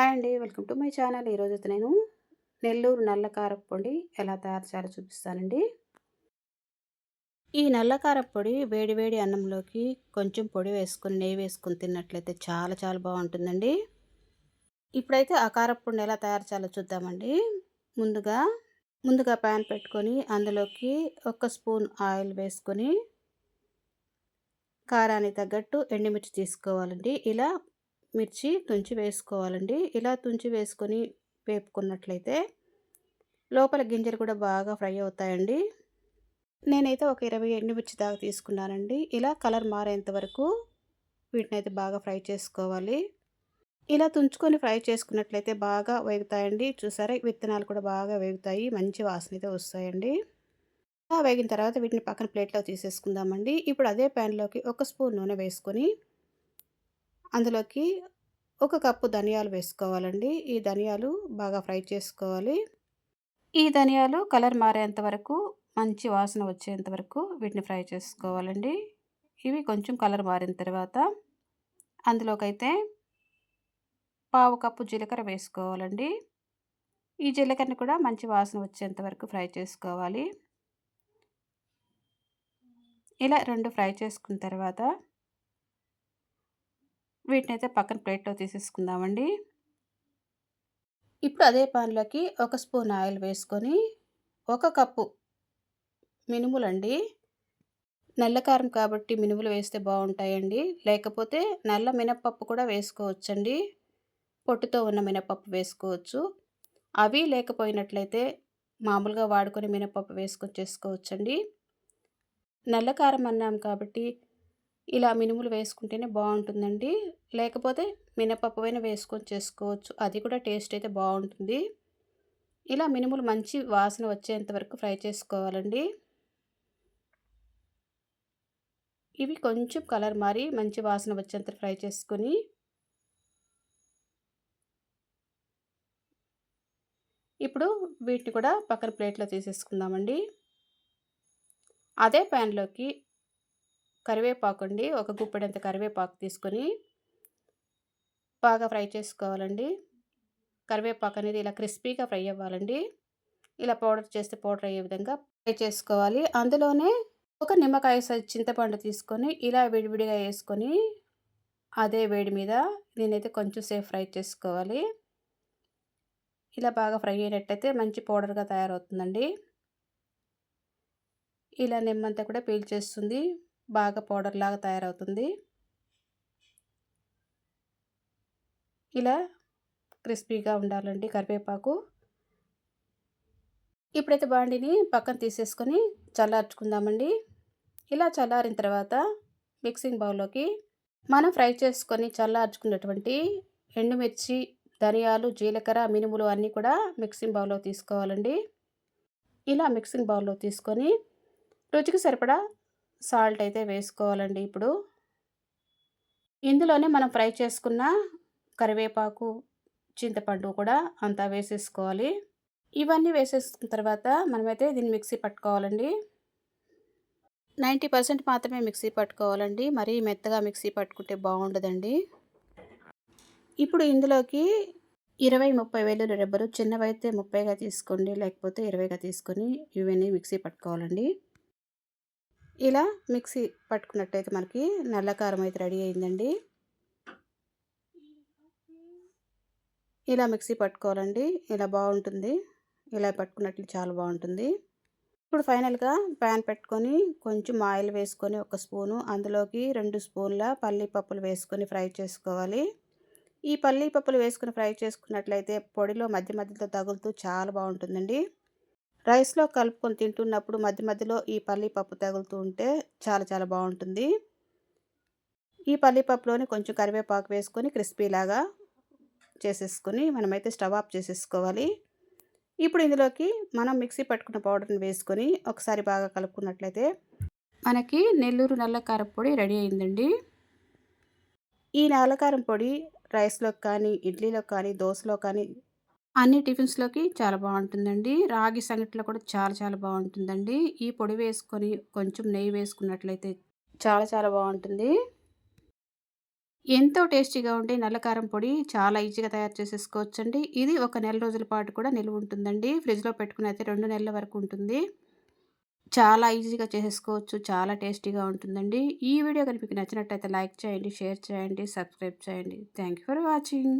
Hi అండి. Welcome to my channel. ఈరోజు అయితే నేను నెల్లూరు నల్ల పొడి ఎలా తయారు చేయాలో చూపిస్తానండి. ఈ నల్ల పొడి వేడి వేడి అన్నంలోకి కొంచెం పొడి వేసుకొని నెయ్యి వేసుకొని తిన్నట్లయితే చాలా చాలా బాగుంటుందండి. ఇప్పుడైతే ఆ కారప్పొడిని ఎలా తయారు చేయాలో చూద్దామండి. ముందుగా ముందుగా ప్యాన్ పెట్టుకొని అందులోకి ఒక స్పూన్ ఆయిల్ వేసుకొని కారానికి తగ్గట్టు ఎండుమిర్చి తీసుకోవాలండి. ఇలా మిర్చి తుంచి వేసుకోవాలండి. ఇలా తుంచి వేసుకొని వేపుకున్నట్లయితే లోపల గింజలు కూడా బాగా ఫ్రై అవుతాయండి. నేనైతే ఒక ఇరవై ఎండుమిర్చి దాకా తీసుకున్నానండి. ఇలా కలర్ మారేంత వరకు వీటిని అయితే బాగా ఫ్రై చేసుకోవాలి. ఇలా తుంచుకొని ఫ్రై చేసుకున్నట్లయితే బాగా వేగుతాయండి. చూసారా? విత్తనాలు కూడా బాగా వేగుతాయి. మంచి వాసన అయితే వస్తాయండి. వేగిన తర్వాత వీటిని పక్కన ప్లేట్లో తీసేసుకుందామండి. ఇప్పుడు అదే ప్యాన్లోకి ఒక స్పూన్ నూనె వేసుకొని అందులోకి ఒక కప్పు ధనియాలు వేసుకోవాలండి. ఈ ధనియాలు బాగా ఫ్రై చేసుకోవాలి. ఈ ధనియాలు కలర్ మారేంత వరకు మంచి వాసన వచ్చేంత వరకు వీటిని ఫ్రై చేసుకోవాలండి. ఇవి కొంచెం కలర్ మారిన తర్వాత అందులోకైతే పావు కప్పు జీలకర్ర వేసుకోవాలండి. ఈ జీలకర్రని కూడా మంచి వాసన వచ్చేంత వరకు ఫ్రై చేసుకోవాలి. ఇలా రెండు ఫ్రై చేసుకున్న తర్వాత వీటిని అయితే పక్కన ప్లేట్లో తీసేసుకుందామండి. ఇప్పుడు అదే పాన్లోకి ఒక స్పూన్ ఆయిల్ వేసుకొని ఒక కప్పు మినుములండి. నల్లకారం కాబట్టి మినుములు వేస్తే బాగుంటాయండి. లేకపోతే నల్ల మినప్పప్పు కూడా వేసుకోవచ్చండి. పొట్టుతో ఉన్న మినపప్పు వేసుకోవచ్చు. అవి లేకపోయినట్లయితే మామూలుగా వాడుకొని మినపప్పు వేసుకొని చేసుకోవచ్చండి. నల్లకారం అన్నాం కాబట్టి ఇలా మినుములు వేసుకుంటేనే బాగుంటుందండి. లేకపోతే మినపప్పు అయినా వేసుకొని చేసుకోవచ్చు. అది కూడా టేస్ట్ అయితే బాగుంటుంది. ఇలా మినుములు మంచి వాసన వచ్చేంత వరకు ఫ్రై చేసుకోవాలండి. ఇవి కొంచెం కలర్ మారి మంచి వాసన వచ్చేంత ఫ్రై చేసుకొని ఇప్పుడు వీటిని కూడా పక్కన ప్లేట్లో తీసేసుకుందామండి. అదే ప్యాన్లోకి కరివేపాకు అండి. ఒక గుప్పెడంత కరివేపాకు తీసుకొని బాగా ఫ్రై చేసుకోవాలండి. కరివేపాకు అనేది ఇలా క్రిస్పీగా ఫ్రై అవ్వాలండి. ఇలా పౌడర్ చేస్తే పౌడర్ అయ్యే విధంగా ఫ్రై చేసుకోవాలి. అందులోనే ఒక నిమ్మకాయ సైజ్ చింతపండు తీసుకొని ఇలా విడివిడిగా వేసుకొని అదే వేడి మీద నేనైతే కొంచెం సేఫ్ ఫ్రై చేసుకోవాలి. ఇలా బాగా ఫ్రై అయినట్టయితే మంచి పౌడర్గా తయారవుతుందండి. ఇలా నిమ్మంతా కూడా పీల్చేస్తుంది. బాగా పౌడర్ లాగా తయారవుతుంది. ఇలా క్రిస్పీగా ఉండాలండి కరివేపాకు. ఇప్పుడైతే బాండిని పక్కన తీసేసుకొని చల్లార్చుకుందామండి. ఇలా చల్లారిన తర్వాత మిక్సింగ్ బౌల్లోకి మనం ఫ్రై చేసుకొని చల్లార్చుకున్నటువంటి ఎండుమిర్చి ధనియాలు జీలకర్ర మినుములు అన్నీ కూడా మిక్సింగ్ బౌల్లో తీసుకోవాలండి. ఇలా మిక్సింగ్ బౌల్లో తీసుకొని రుచికి సరిపడా సాల్ట్ అయితే వేసుకోవాలండి ఇప్పుడు. ఇందులోనే మనం ఫ్రై చేసుకున్న కరివేపాకు చింతపండు కూడా అంతా వేసేసుకోవాలి. ఇవన్నీ వేసేసుకున్న తర్వాత మనమైతే దీన్ని మిక్సీ పట్టుకోవాలండి. నైంటీ పర్సెంట్ మాత్రమే మిక్సీ పట్టుకోవాలండి. మరీ మెత్తగా మిక్సీ పట్టుకుంటే బాగుండదండి. ఇప్పుడు ఇందులోకి ఇరవై ముప్పై వేలు రెబ్బరు చిన్నవైతే ముప్పైగా తీసుకోండి లేకపోతే ఇరవైగా తీసుకొని ఇవన్నీ మిక్సీ పట్టుకోవాలండి. ఇలా మిక్సీ పట్టుకున్నట్టయితే మనకి నల్లకారం అయితే రెడీ అయిందండి. ఇలా మిక్సీ పట్టుకోవాలండి. ఇలా బాగుంటుంది. ఇలా పట్టుకున్నట్లు చాలా బాగుంటుంది. ఇప్పుడు ఫైనల్గా ప్యాన్ పెట్టుకొని కొంచెం ఆయిల్ వేసుకొని ఒక స్పూను అందులోకి రెండు స్పూన్ల పల్లీ పప్పులు వేసుకొని ఫ్రై చేసుకోవాలి. ఈ పల్లీ పప్పులు వేసుకుని ఫ్రై చేసుకున్నట్లయితే పొడిలో మధ్య మధ్యలో తగులుతూ చాలా బాగుంటుందండి. రైస్లో కలుపుకొని తింటున్నప్పుడు మధ్య మధ్యలో ఈ పల్లీపప్పు తగులుతూ ఉంటే చాలా చాలా బాగుంటుంది. ఈ పల్లీపప్పులోని కొంచెం కరివేపాకు వేసుకొని క్రిస్పీలాగా చేసేసుకొని మనమైతే స్టవ్ ఆఫ్ చేసేసుకోవాలి. ఇప్పుడు ఇందులోకి మనం మిక్సీ పట్టుకున్న పౌడర్ని వేసుకొని ఒకసారి బాగా కలుపుకున్నట్లయితే మనకి నెల్లూరు నల్లకారం పొడి రెడీ అయిందండి. ఈ నల్లకారం పొడి రైస్లో కానీ ఇడ్లీలో కానీ దోశలో కానీ అన్ని టిఫిన్స్లోకి చాలా బాగుంటుందండి రాగి సంగట్లో కూడా చాలా చాలా బాగుంటుందండి ఈ పొడి వేసుకొని కొంచెం నెయ్యి వేసుకున్నట్లయితే చాలా చాలా బాగుంటుంది ఎంతో టేస్టీగా ఉండే నల్లకారం పొడి చాలా ఈజీగా తయారు చేసేసుకోవచ్చండి. ఇది ఒక నెల రోజుల పాటు కూడా నిల్వ ఉంటుందండి. ఫ్రిడ్జ్లో పెట్టుకుని అయితే రెండు నెలల వరకు ఉంటుంది. చాలా ఈజీగా చేసేసుకోవచ్చు. చాలా టేస్టీగా ఉంటుందండి. ఈ వీడియో కనుక మీకు నచ్చినట్టయితే లైక్ చేయండి షేర్ చేయండి సబ్స్క్రైబ్ చేయండి. Thank you for watching.